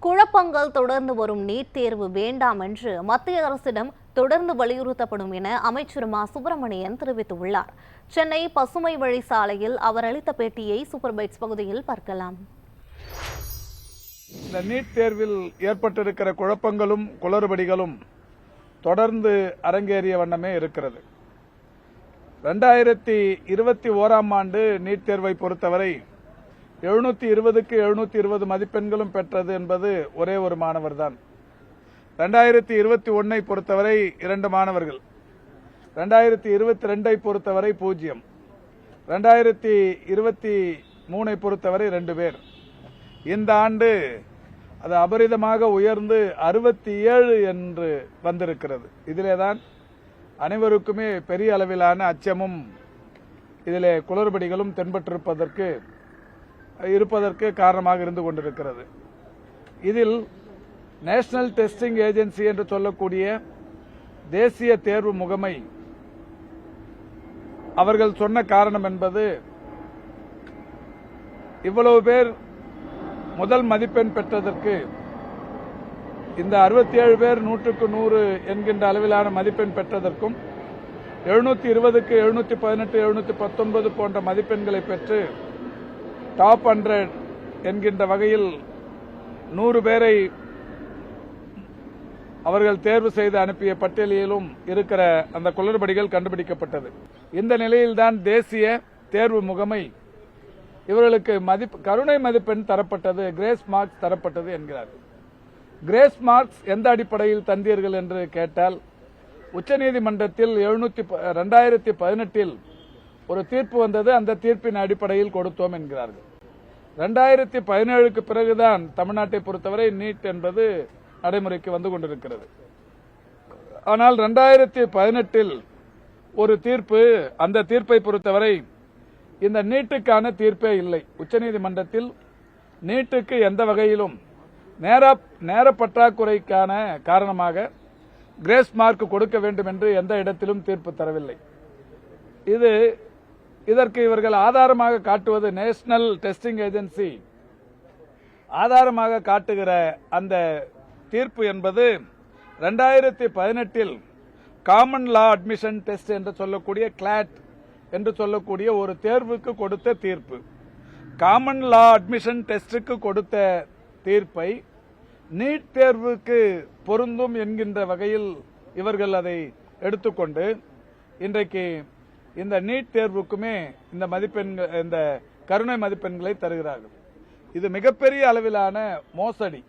குழப்பங்கள் தொடர்ந்து வரும் நீட் தேர்வு வேண்டாம் என்று மத்திய அரசிடம் தொடர்ந்து வலியுறுத்தப்படும் என அமைச்சர் மா. சுப்பிரமணியன் தெரிவித்துள்ளார். சென்னை பசுமை வழி சாலையில் அவர் அளித்த பேட்டியை சூப்பர்பைட்ஸ் பகுதியில் பார்க்கலாம். இந்த நீட் தேர்வில் ஏற்பட்டிருக்கிற குழப்பங்களும் குளறுபடிகளும் தொடர்ந்து அரங்கேறிய வண்ணமே இருக்கிறது. ரெண்டாயிரத்தி இருபத்தி ஓராம் ஆண்டு நீட் தேர்வை பொறுத்தவரை எழுநூத்தி இருபதுக்கு எழுநூத்தி இருபது மதிப்பெண்களும் பெற்றது என்பது ஒரே ஒரு மாணவர் தான் ரெண்டாயிரத்தி இருபத்தி ஒன்னை பொறுத்தவரை இரண்டு மாணவர்கள். ரெண்டாயிரத்தி இருபத்தி ரெண்டை பொறுத்தவரை பூஜ்ஜியம். ரெண்டாயிரத்தி இருபத்தி மூணை பொறுத்தவரை ரெண்டு பேர். இந்த ஆண்டு அது அபரிதமாக உயர்ந்து அறுபத்தி ஏழு என்று வந்திருக்கிறது. இதிலே தான் அனைவருக்குமே பெரிய அளவிலான அச்சமும் இதிலே குளறுபடிகளும் தென்பட்டிருப்பதற்கு இருப்பதற்கு காரணமாக இருந்து கொண்டிருக்கிறது. இதில் நேஷனல் டெஸ்டிங் ஏஜென்சி என்று சொல்லக்கூடிய தேசிய தேர்வு முகமை அவர்கள் சொன்ன காரணம் என்பது இவ்வளவு பேர் முதல் மதிப்பெண் பெற்றதற்கு இந்த அறுபத்தி ஏழு பேர் நூற்றுக்கு நூறு என்கின்ற அளவிலான மதிப்பெண் பெற்றதற்கும் எழுநூத்தி இருபதுக்கு எழுநூத்தி பதினெட்டு எழுநூத்தி பத்தொன்பது போன்ற மதிப்பெண்களை பெற்று டாப் ஹண்ட்ரட் என்கின்ற வகையில் நூறு பேரை அவர்கள் தேர்வு செய்து அனுப்பிய பட்டியலிலும் இருக்கிற அந்த குளறுபடிகள் கண்டுபிடிக்கப்பட்டது. இந்த நிலையில்தான் தேசிய தேர்வு முகமை இவர்களுக்கு மதிப்பு கருணை மதிப்பெண் தரப்பட்டது கிரேஸ் மார்க்ஸ் தரப்பட்டது என்கிறார். கிரேஸ் மார்க்ஸ் எந்த அடிப்படையில் தந்தீர்கள் என்று கேட்டால் உச்சநீதிமன்றத்தில் எழுநூத்தி ரெண்டாயிரத்தி பதினெட்டில் ஒரு தீர்ப்பு வந்தது அந்த தீர்ப்பின் அடிப்படையில் கொடுத்தோம் என்கிறார்கள். ரெண்டாயிரத்தி பதினேழுக்கு பிறகுதான் தமிழ்நாட்டை பொறுத்தவரை நீட் என்பது நடைமுறைக்கு வந்து கொண்டிருக்கிறது. ஆனால் ரெண்டாயிரத்தி பதினெட்டில் ஒரு தீர்ப்பு அந்த தீர்ப்பை பொறுத்தவரை இந்த நீட்டுக்கான தீர்ப்பே இல்லை. உச்சநீதிமன்றத்தில் நீட்டுக்கு எந்த வகையிலும் நேர நேர பற்றாக்குறைக்கான காரணமாக கிரேஸ் மார்க் கொடுக்க வேண்டும் என்று எந்த இடத்திலும் தீர்ப்பு தரவில்லை. இது இதற்கு இவர்கள் ஆதாரமாக காட்டுவது நேஷனல் டெஸ்டிங் ஏஜென்சி. ஆதாரமாக காட்டுகிற அந்த தீர்ப்பு என்பது ரெண்டாயிரத்தி பதினெட்டில் காமன் லா அட்மிஷன் டெஸ்ட் என்று சொல்லக்கூடிய கிளாட் என்று சொல்லக்கூடிய ஒரு தேர்வுக்கு கொடுத்த தீர்ப்பு. காமன் லா அட்மிஷன் டெஸ்டுக்கு கொடுத்த தீர்ப்பை நீட் தேர்வுக்கு பொருந்தும் என்கின்ற வகையில் இவர்கள் அதை எடுத்துக்கொண்டு இன்றைக்கு இந்த நீட் தேர்வுக்குமே இந்த மதிப்பெண்கள் இந்த கருணை மதிப்பெண்களை தருகிறார்கள். இது மிகப்பெரிய அளவிலான மோசடி.